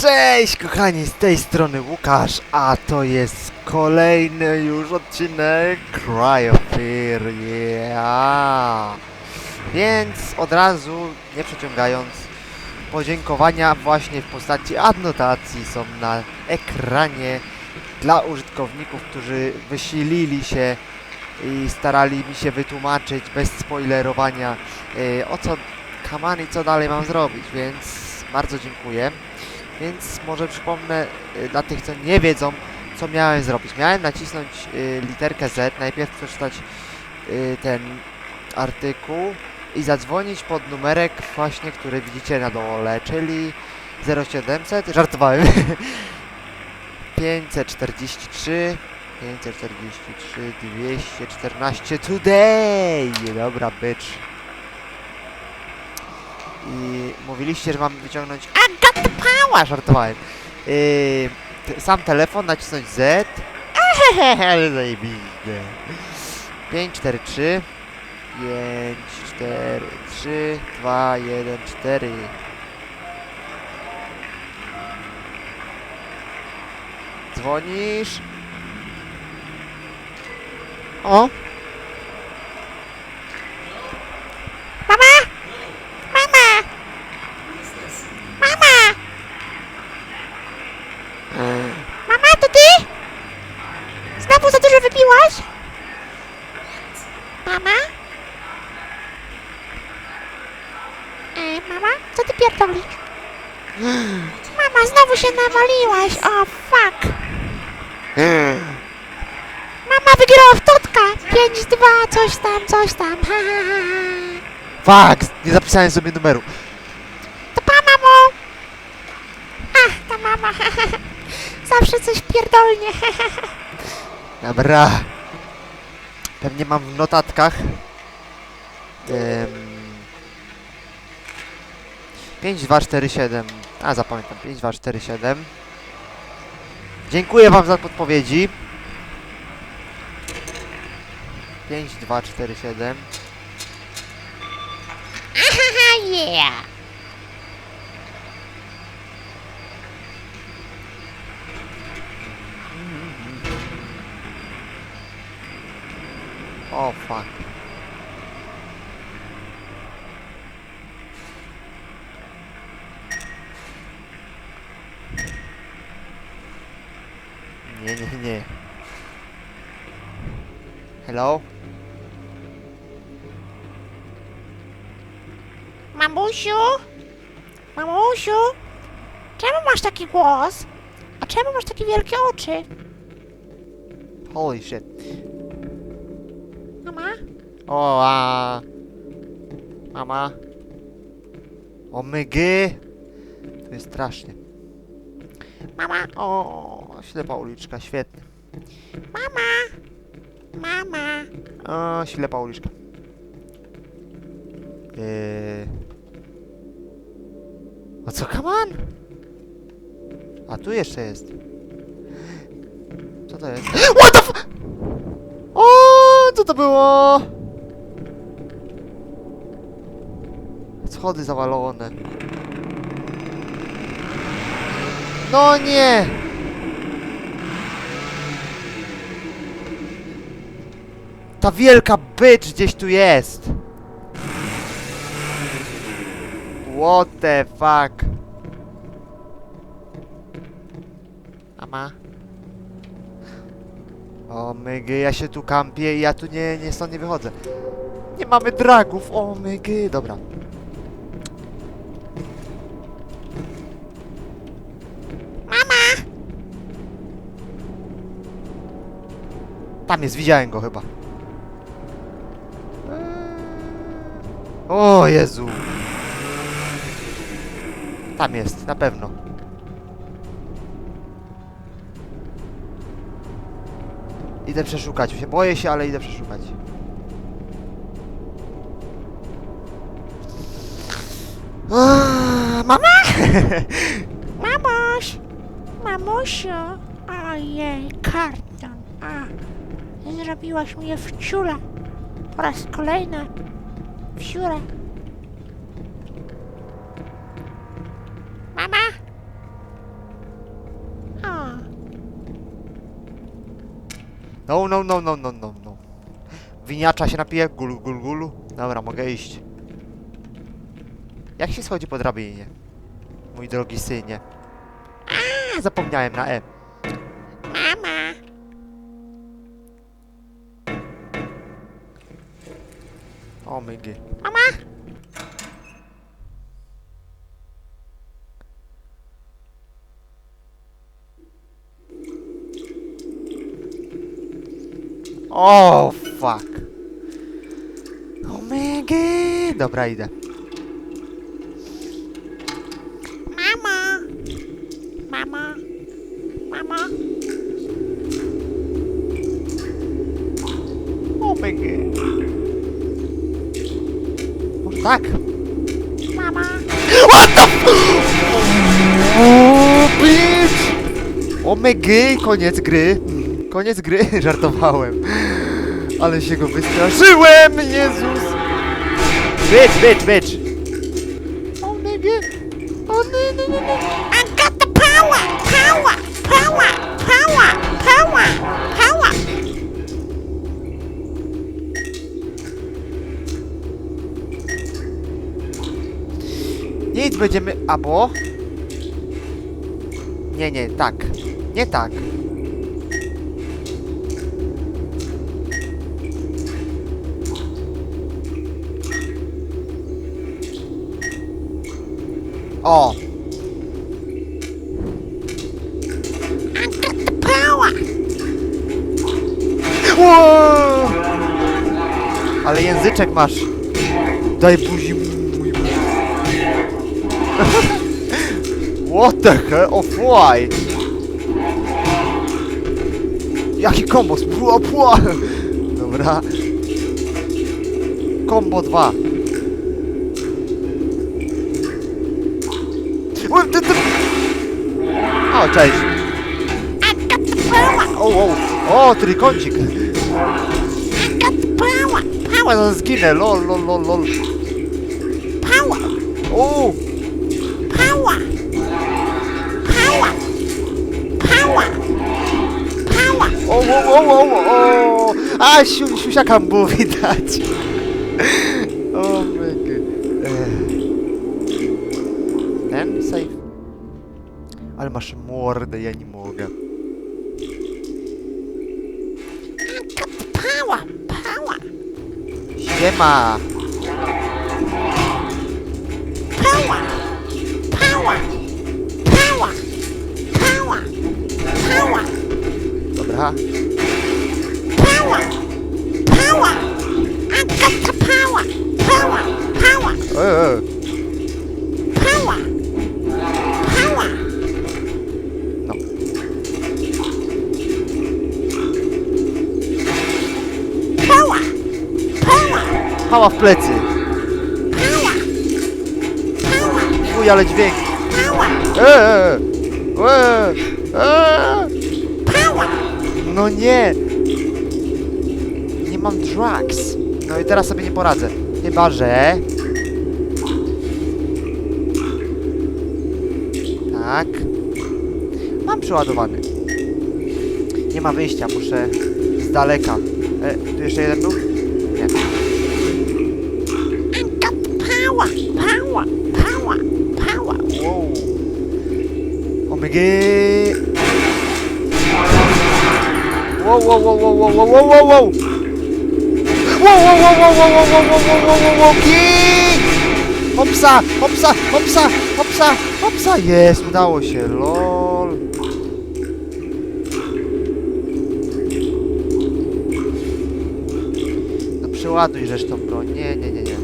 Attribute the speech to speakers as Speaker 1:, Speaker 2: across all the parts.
Speaker 1: Cześć kochani, z tej strony Łukasz, a to jest kolejny już odcinek Cry of Fear, yeah. Więc od razu, nie przeciągając, podziękowania właśnie w postaci adnotacji są na ekranie dla użytkowników, którzy wysilili się i starali mi się wytłumaczyć bez spoilerowania yy, o co kaman i co dalej mam zrobić, więc bardzo dziękuję. Więc może przypomnę y, dla tych, co nie wiedzą, co miałem zrobić. Miałem nacisnąć y, literkę Z, najpierw przeczytać y, ten artykuł i zadzwonić pod numerek właśnie, który widzicie na dole, czyli 0700, żartowałem, 543, 543, 214, today! Dobra, bitch. I mówiliście, że mam wyciągnąć I got the power! Żartowałem. Yy, sam telefon, nacisnąć Z. Ale zajebiste. 5, 4, 3. 5, 4, 3, 2, 1, 4. Dzwonisz. O! Mama! Mama! Mama! Mama, to ty? Znowu za dużo wypiłaś? Mama? E, mama? Co ty pierdolisz? Mama, znowu się nawaliłaś, o fuck. Mama wygrała w totka. 5-2, coś tam, coś tam, ha, ha, ha, ha. Fuck, nie zapisałem sobie numeru. To pa, mamo. Ach, ta mama. Zawsze coś pierdolnie. Dobra. Pewnie mam w notatkach. Um, 5247. A zapamiętam. 5247. Dziękuję wam za podpowiedzi. 5247. Aha, yeah. O fuck. Nie, nie, nie. Hello?
Speaker 2: Mamusiu? Mamusiu? Czemu masz taki głos? A czemu masz takie wielkie oczy?
Speaker 1: Holy shit.
Speaker 2: Mama?
Speaker 1: O, a... Mama? O mygy! To jest strasznie.
Speaker 2: Mama?
Speaker 1: O, ślepa uliczka, świetnie.
Speaker 2: Mama? Mama?
Speaker 1: O, ślepa uliczka. Yy... O co, kaman? A tu jeszcze jest. Co to jest? What the f... O, co to było? Schody zawalone. No nie! Ta wielka bycz gdzieś tu jest! What the fuck? Mama? O mygy, ja się tu kampię i ja tu nie, nie stąd nie wychodzę. Nie mamy dragów, o mygy, dobra.
Speaker 2: Mama?
Speaker 1: Tam jest, widziałem go chyba. O Jezu. Tam jest, na pewno. Idę przeszukać się. Boję się, ale idę przeszukać. Mama!
Speaker 2: Mamuś? Mamusiu? Ojej, karton. A, zrobiłaś mnie w ciula. Po raz kolejny. Wsiura. Mama! O.
Speaker 1: No, no, no, no, no, no, no. Winiacza się napije, gul, gul, gulu. Dobra, mogę iść. Jak się schodzi po drabinie? Mój drogi synie. A, zapomniałem na E. Almig.
Speaker 2: Mamá!
Speaker 1: Oh, fuck. Omega! Dobra, idę.
Speaker 2: Mama! Mama! Mama!
Speaker 1: Omega! Może tak?
Speaker 2: Mama.
Speaker 1: O, bitch! O, mygy. Koniec gry. Koniec gry. Żartowałem. Ale się go wystraszyłem, Jezus! Bitch, bitch, bitch! O, mygy. O, nie, nie, nie, nie. Będziemy. Albo. Nie, nie, tak. Nie tak. O! Ło! Ale języczek masz. Daj buzi. What the hell? Oh why? Jaki kombos? Pua, pua. Dobra. Kombo 2. O, cześć. O, o, o, trójkącik. Pała, no zginę, lol, lol, lol, lol.
Speaker 2: Pała.
Speaker 1: O, o, o, o, o, o. A, siu, siusiaka było widać. O myk. Ten save. Ale masz mordę, ja nie mogę.
Speaker 2: Pała, pała.
Speaker 1: Siema.
Speaker 2: Pała, pała, pała, pała, pała.
Speaker 1: Dobra.
Speaker 2: Pała! Pała! I got the power! Pała! Pała!
Speaker 1: E, e.
Speaker 2: Pała! Pała!
Speaker 1: No.
Speaker 2: Pała! Pała!
Speaker 1: Pała w plecy.
Speaker 2: Pała! Pała!
Speaker 1: Uj, ale dźwięk.
Speaker 2: Pała!
Speaker 1: E, e, e. E,
Speaker 2: e.
Speaker 1: No nie! Nie mam drugs. No i teraz sobie nie poradzę. Chyba, że... Tak. Mam przeładowany. Nie ma wyjścia, muszę z daleka. E, tu jeszcze jeden był? Nie.
Speaker 2: I got the power. Power. Power. Power.
Speaker 1: Wow. Omygy! Wow, wow, wow, wow, wow, wow, wow, wow, wow! Wow, wow, wow, wow, wow, wow, wow, wow, wow, wow! Hopsa, hopsa, hopsa, hopsa, hopsa! Jest, udało się, lol. No przeładuj zresztą broń. Nie, nie, nie, nie.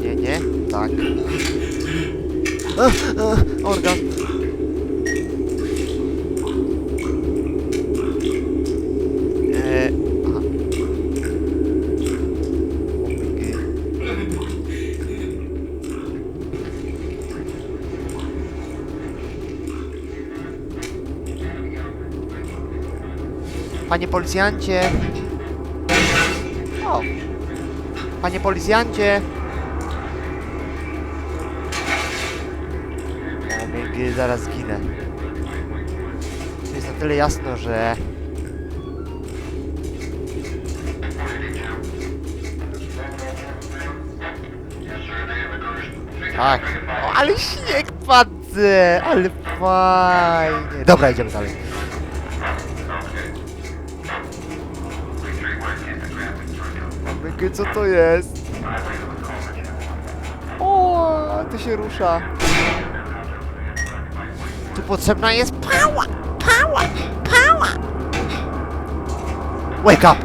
Speaker 1: Nie, nie, tak. Ach, ach, orgazm. Panie policjancie. O. Panie policjancie. O, zaraz zginę. Jest na tyle jasno, że... Tak. O, ale śnieg padze, ale fajnie. Dobra, idziemy dalej. Myky, co to jest? O, to się rusza. Tu potrzebna jest
Speaker 2: Pała, pała, pała.
Speaker 1: Wake up!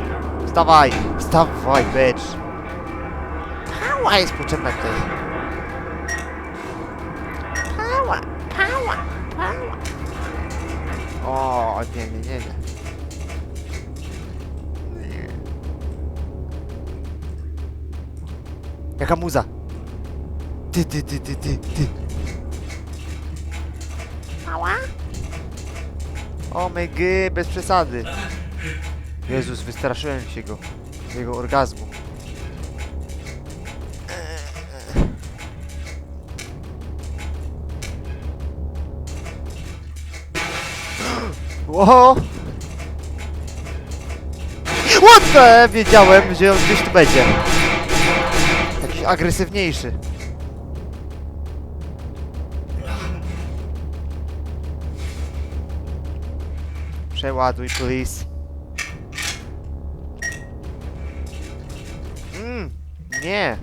Speaker 1: Wstawaj! Wstawaj, bitch!
Speaker 2: Pała,
Speaker 1: jest potrzebna tutaj.
Speaker 2: pała, pała, pała.
Speaker 1: O, nie, nie, nie. Nie. Jaka muza? Ty, ty, ty, ty, ty, ty.
Speaker 2: Pała?
Speaker 1: O my gy, bez przesady. Jezus, wystraszyłem się go. Jego orgazmu. Ło! What the? Wiedziałem, że on gdzieś tu będzie. Agresywniejszy. Przeładuj, please. Mm, nie.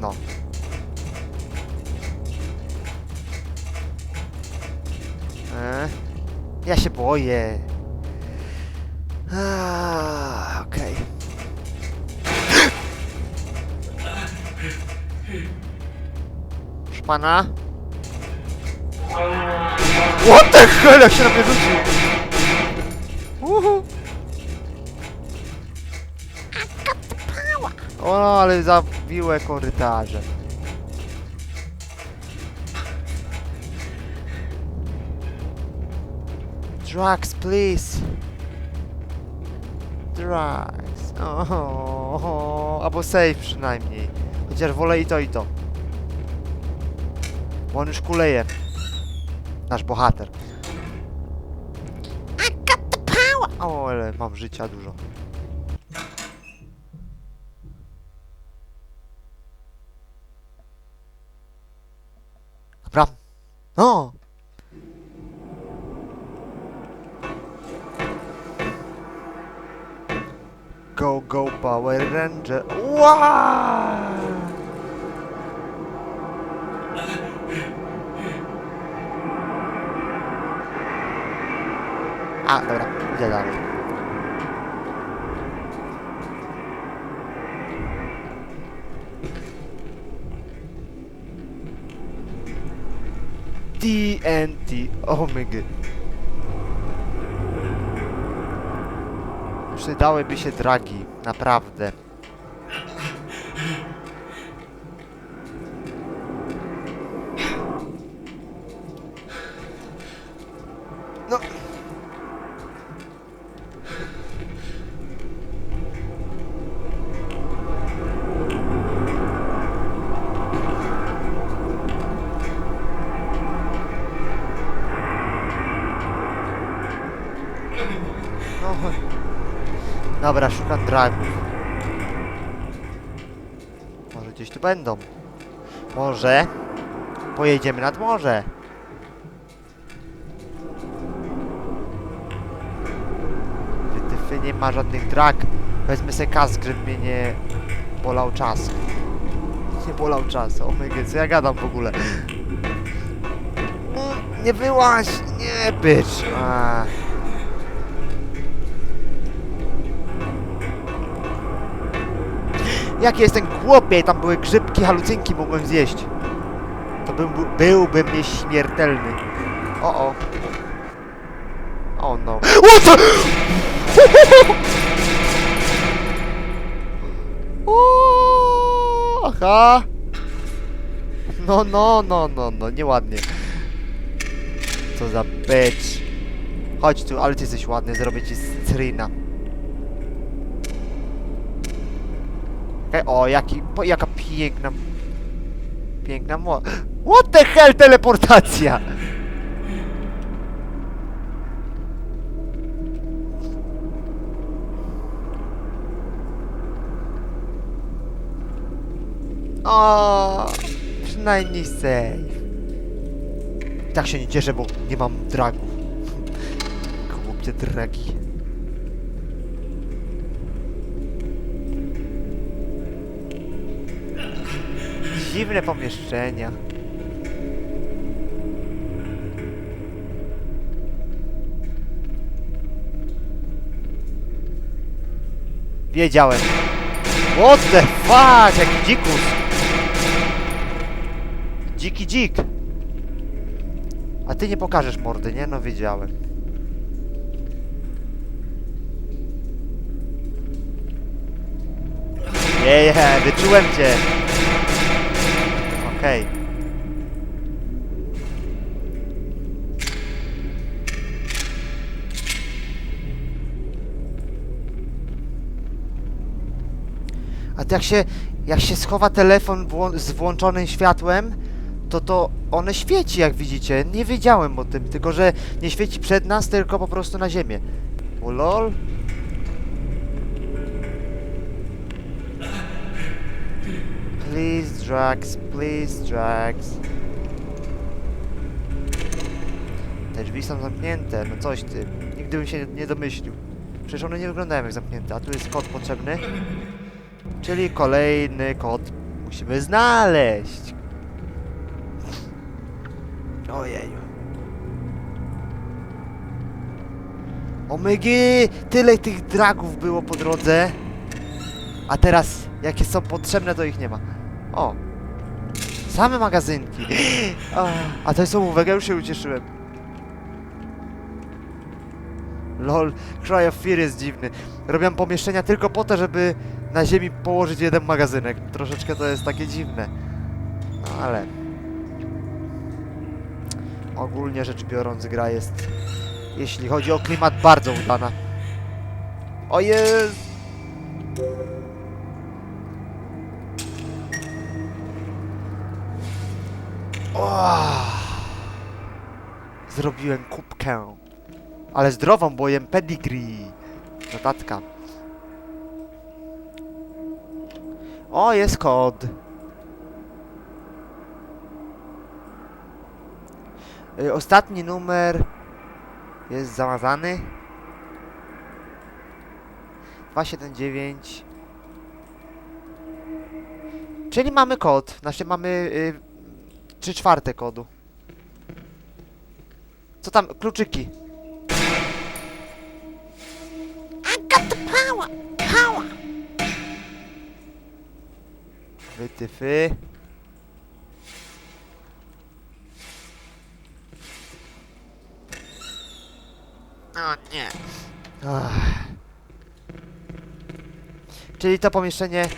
Speaker 1: No. E, ja się boję. Ah, pana? What the hell, jak się na mnie rzucił? Uhu. O, ale zabiłe korytarze. Drugs, please. Drugs. O, albo safe przynajmniej. Chociaż wolę i to, i to. On już kuleje. Nasz bohater.
Speaker 2: I got the power.
Speaker 1: O, ale mam życia dużo. Dobra. No. Go, go, Power Ranger. Wow! A, dobra, idę dalej. TNT, oh my god. Przydałyby się dragi, naprawdę. Dobra, szukam dragów. Może gdzieś tu będą. Może pojedziemy nad morze. Wytyfy nie ma żadnych drag. Wezmę se kask, żeby mnie nie bolał czas. Nie bolał czas. O my co ja gadam w ogóle? Mm, Nie wyłaź! Nie, bitch! A. Jaki jestem głupie, tam były grzybki, halucynki mogłem zjeść. To był, byłbym nieśmiertelny. O o. O no. What the? O, Aha. No, no, no, no, no, nieładnie. Co za bitch. Chodź tu, ale ty jesteś ładny, zrobię ci stryna. E, o, jaki, po, jaka piękna... Piękna mo... What the hell, teleportacja! O, przynajmniej safe. Tak się nie cieszę, bo nie mam dragów. Głupie dragi. Dziwne pomieszczenia. Wiedziałem. What the fuck? Jaki dzikus. Dziki dzik. A ty nie pokażesz mordy, nie? No wiedziałem. Nie, nie, wyczułem cię. Okej. A to jak się, jak się schowa telefon włą- z włączonym światłem, to to one świeci, jak widzicie. Nie wiedziałem o tym, tylko że nie świeci przed nas, tylko po prostu na ziemię. O. Please, drugs, please, drugs. Te drzwi są zamknięte, no coś ty. Nigdy bym się nie domyślił. Przecież one nie wyglądają jak zamknięte, a tu jest kod potrzebny. Czyli kolejny kod musimy znaleźć. Ojeju. Omygi! Tyle tych dragów było po drodze. A teraz, jakie są potrzebne, to ich nie ma. O! Same magazynki. A, a to jest ołówek, ja już się ucieszyłem. Lol, Cry of Fear jest dziwny. Robią pomieszczenia tylko po to, żeby na ziemi położyć jeden magazynek. Troszeczkę to jest takie dziwne. No ale... Ogólnie rzecz biorąc, gra jest, jeśli chodzi o klimat, bardzo udana. O jest! Zrobiłem kubkę. Ale zdrową, bo jem pedigree. Notatka. O, jest kod. Y, Ostatni numer jest zamazany. 279. Czyli mamy kod. Znaczy mamy y, 3 czwarte kodu. Co tam? Kluczyki.
Speaker 2: I got the power! Power!
Speaker 1: Wytyfy.
Speaker 2: O nie.
Speaker 1: Ach. Czyli to pomieszczenie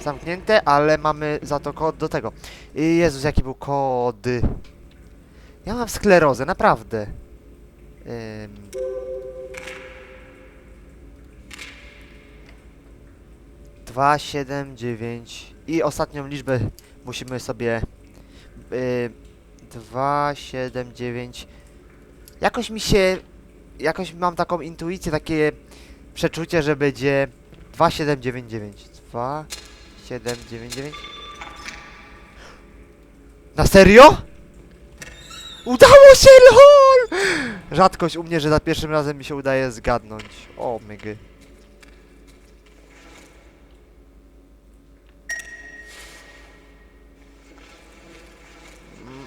Speaker 1: zamknięte, ale mamy za to kod do tego. I Jezus, jaki był kod. Ja mam sklerozę, naprawdę. Ym. Dwa, siedem, dziewięć i ostatnią liczbę musimy sobie y, dwa, siedem, dziewięć. Jakoś mi się jakoś mam taką intuicję, takie przeczucie, że będzie 2799. 2799. Na serio? Udało się, lol! Rzadkość u mnie, że za pierwszym razem mi się udaje zgadnąć. O, mygy. Mm,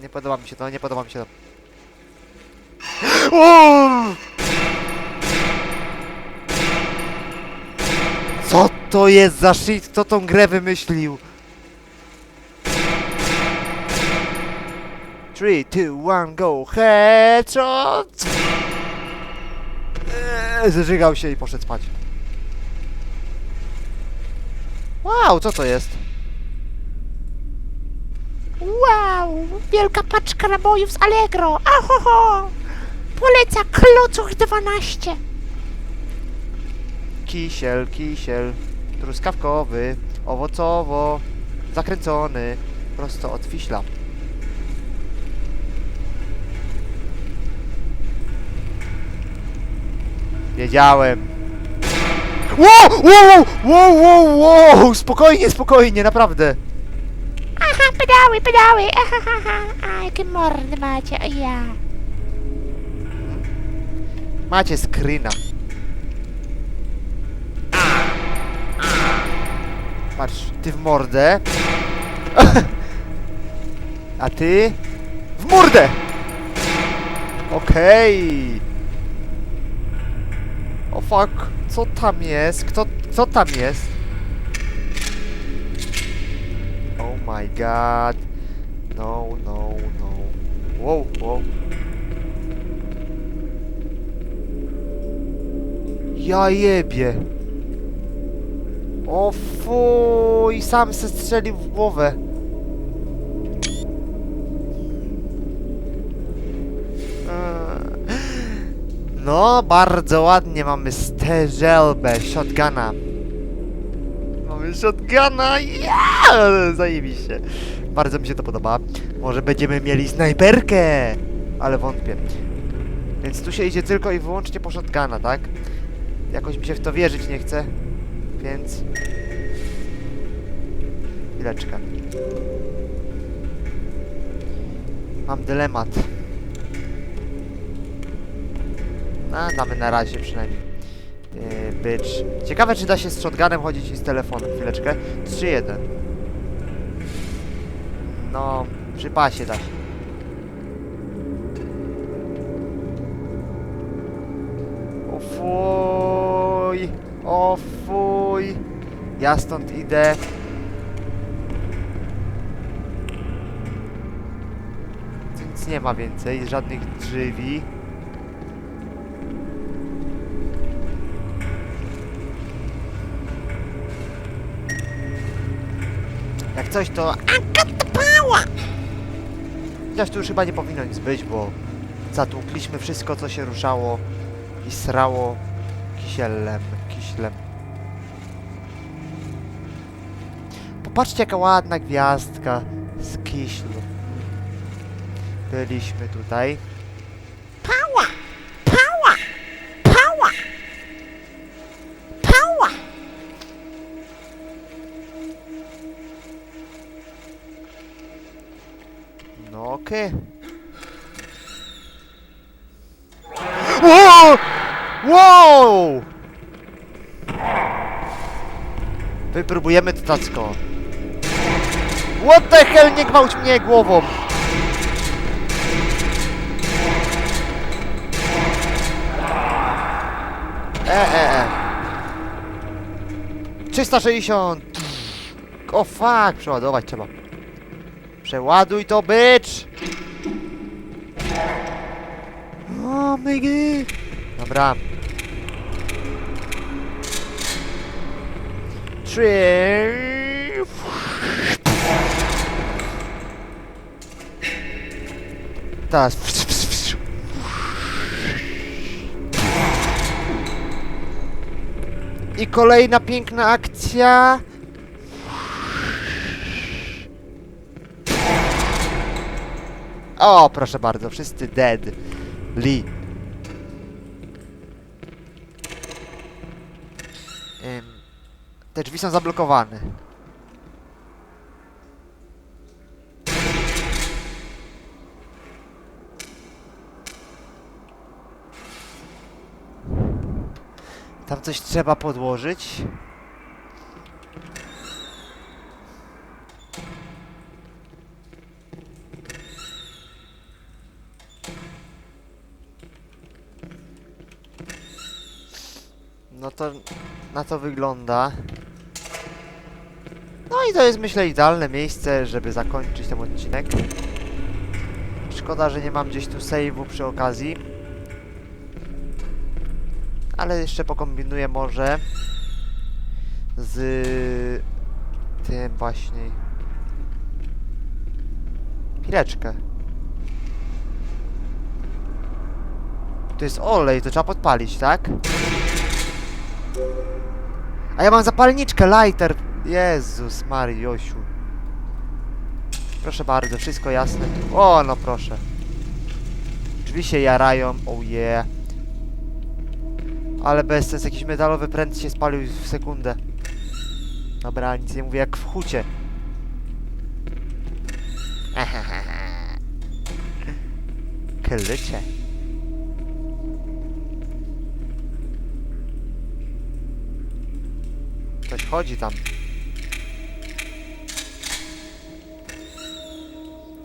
Speaker 1: Nie podoba mi się to, nie podoba mi się to. Co to jest za shit? Kto tą grę wymyślił? 3, 2, 1, go! Headshot! Eee, Zżygał się i poszedł spać. Wow, co to jest?
Speaker 2: Wow! Wielka paczka nabojów z Allegro! Ahoho! Poleca klocuch 12!
Speaker 1: Kisiel, kisiel, truskawkowy, owocowo, zakręcony, prosto od fiśla. Wiedziałem. Wow, wow, wow, wow, wow, spokojnie, spokojnie, naprawdę.
Speaker 2: Aha, pedały, pedały! Aha, aha, aha. A, jakie mordy macie, o ja.
Speaker 1: Macie screena. Patrz, ty w mordę. A ty w mordę. Okej. O fuck, co tam jest? Kto, kto tam jest? Oh my god. No, no, no. Wow, wow. Ja jebie. O fuj, sam se strzelił w głowę. No, bardzo ładnie mamy strzelbę, shotguna. Mamy shotguna, yeah! Zajebiście. Bardzo mi się to podoba. Może będziemy mieli snajperkę, ale wątpię. Więc tu się idzie tylko i wyłącznie po shotguna, tak? Jakoś mi się w to wierzyć nie chce, więc... Chwileczkę. Mam dylemat. A, damy na razie przynajmniej. Yy. Ciekawe, czy da się z shotgunem chodzić i z telefonem. Chwileczkę. 3-1. No, przy pasie da się. O fuj! O fuj! Ja stąd idę. Nic nie ma więcej, żadnych drzwi. Coś to...
Speaker 2: Pała!
Speaker 1: Chociaż tu już chyba nie powinno nic być, bo zatłukliśmy wszystko, co się ruszało i srało kisielem, kiślem. Popatrzcie, jaka ładna gwiazdka z kiślu. Byliśmy tutaj. No okej. Wow! Wow! Wypróbujemy to tacko. What the hell, nie gwałć mnie głową! E, e, e. 360! O fuck, przeładować trzeba. Przeładuj to, bitch! O, mygy! Dobra. Trzy... Teraz... I kolejna piękna akcja. O, proszę bardzo, wszyscy dead. Lee. Te drzwi są zablokowane. Tam coś trzeba podłożyć. No to na to wygląda. No i to jest myślę idealne miejsce, żeby zakończyć ten odcinek. Szkoda, że nie mam gdzieś tu save'u przy okazji. Ale jeszcze pokombinuję może z tym właśnie. Chwileczkę. To jest olej, to trzeba podpalić, tak? A ja mam zapalniczkę, lighter. Jezus Mariosiu. Proszę bardzo, wszystko jasne. O, no proszę. Drzwi się jarają, oh yeah. Ale bez sens, jakiś metalowy pręt się spalił w sekundę. Dobra, nic nie mówię, jak w hucie. Krycie. Chodzi tam.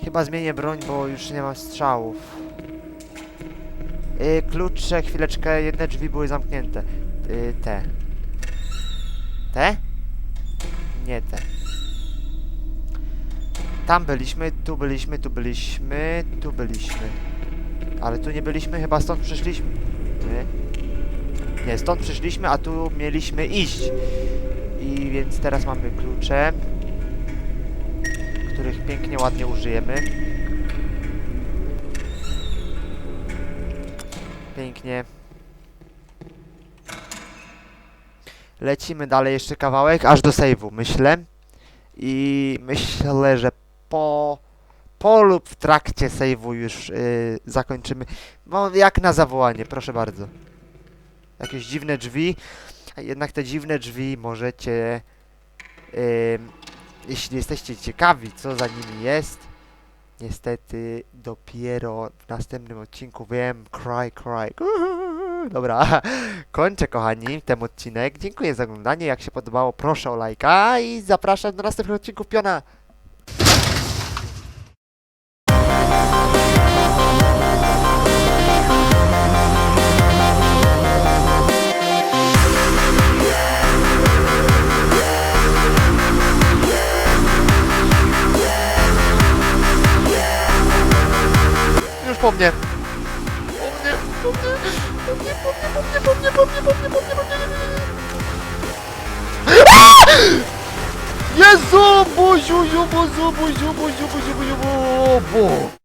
Speaker 1: Chyba zmienię broń, bo już nie mam strzałów. Yy, klucze, chwileczkę, jedne drzwi były zamknięte. Yy, te. Te? Nie te. Tam byliśmy, tu byliśmy, tu byliśmy, tu byliśmy. Ale tu nie byliśmy, chyba stąd przyszliśmy. Nie, nie stąd przyszliśmy, a tu mieliśmy iść. I więc teraz mamy klucze, których pięknie, ładnie użyjemy. Pięknie. Lecimy dalej jeszcze kawałek, aż do save'u, myślę. I myślę, że po, po lub w trakcie save'u już yy, zakończymy. No, jak na zawołanie, proszę bardzo. Jakieś dziwne drzwi. Jednak te dziwne drzwi możecie, ym, jeśli jesteście ciekawi, co za nimi jest, niestety dopiero w następnym odcinku wiem, cry, cry. Dobra, kończę kochani ten odcinek. Dziękuję za oglądanie. Jak się podobało, proszę o lajka i zapraszam do następnych odcinków Piona. Po mnie. Po mnie, po mnie, po mnie, po mnie, po mnie, po mnie, po mnie, po mnie, po mnie, po mnie. Jezu, buziu, buziu, buziu, buziu, buziu, buziu, buziu, bu.